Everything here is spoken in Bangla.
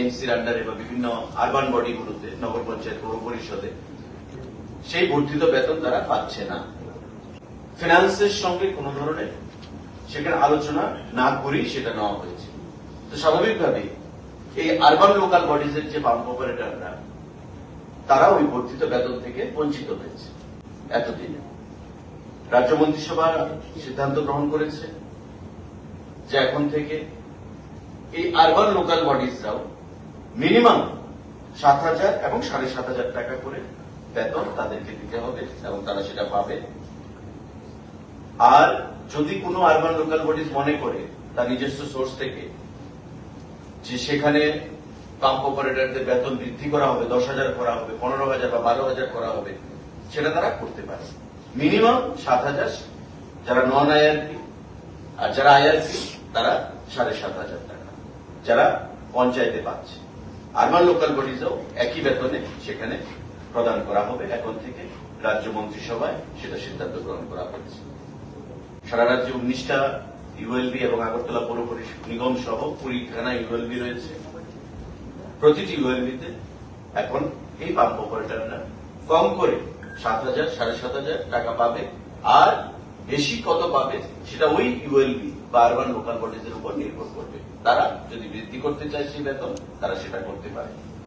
এমসির আন্ডারে বা বিভিন্ন আরবান বডিগুলোতে নগর পঞ্চায়েত, পৌর পরিষদে, সেই বর্ধিত বেতন তারা পাচ্ছে না। ফিনান্সের সঙ্গে কোন ধরনের সেখানে আলোচনা না করেই সেটা নেওয়া হয়েছে। তো স্বাভাবিকভাবেই এই আরবান লোকাল বডিজের যে পাম্প অপারেটররা তারা ওই বর্ধিত বেতন থেকে বঞ্চিত হয়েছে এতদিনে। রাজ্য মন্ত্রিসভা সিদ্ধান্ত গ্রহণ করেছে যে এখন থেকে এই আরবান লোকাল বডিজরাও মিনিমাম সাত হাজার এবং সাড়ে সাত হাজার টাকা করে বেতন তাদেরকে দিতে হবে এবং তারা সেটা পাবে। আর যদি কোনো আরবান লোকাল বডিজ মনে করে তার নিজস্ব সোর্স থেকে যে সেখানে পাম্প অপারেটরদের বেতন বৃদ্ধি করা হবে, দশ হাজার করা হবে, পনেরো হাজার বা বারো হাজার করা হবে, সেটা তারা করতে পারে। মিনিমাম সাত হাজার যারা নন আইআরপি আর যারা আইআরপি তারা সাড়ে সাত হাজার টাকা, যারা পঞ্চায়েতে পাচ্ছে। আরবান লোকাল বডিজও একই বেতনে সেখানে প্রদান করা হবে। এখন থেকে রাজ্য মন্ত্রিসভায় সেটা সিদ্ধান্ত গ্রহণ করা হয়েছে সারা রাজ্যে উনিশটা ইউএলবি এবং আগরতলা পৌর নিগম সহ কুড়িখানা ইউএলবি রয়েছে। প্রতিটি ইউএলবিতে এখন এই পাম্প অপারেটররা কম করে সাত হাজার, সাড়ে সাত হাজার টাকা পাবে। আর বেশি কত পাবে সেটা ওই ইউএলবি বা আরবান লোকাল বডিজের উপর নির্ভর করবে। তারা যদি বৃদ্ধি করতে চায় সেই বেতন, তারা সেটা করতে পারে।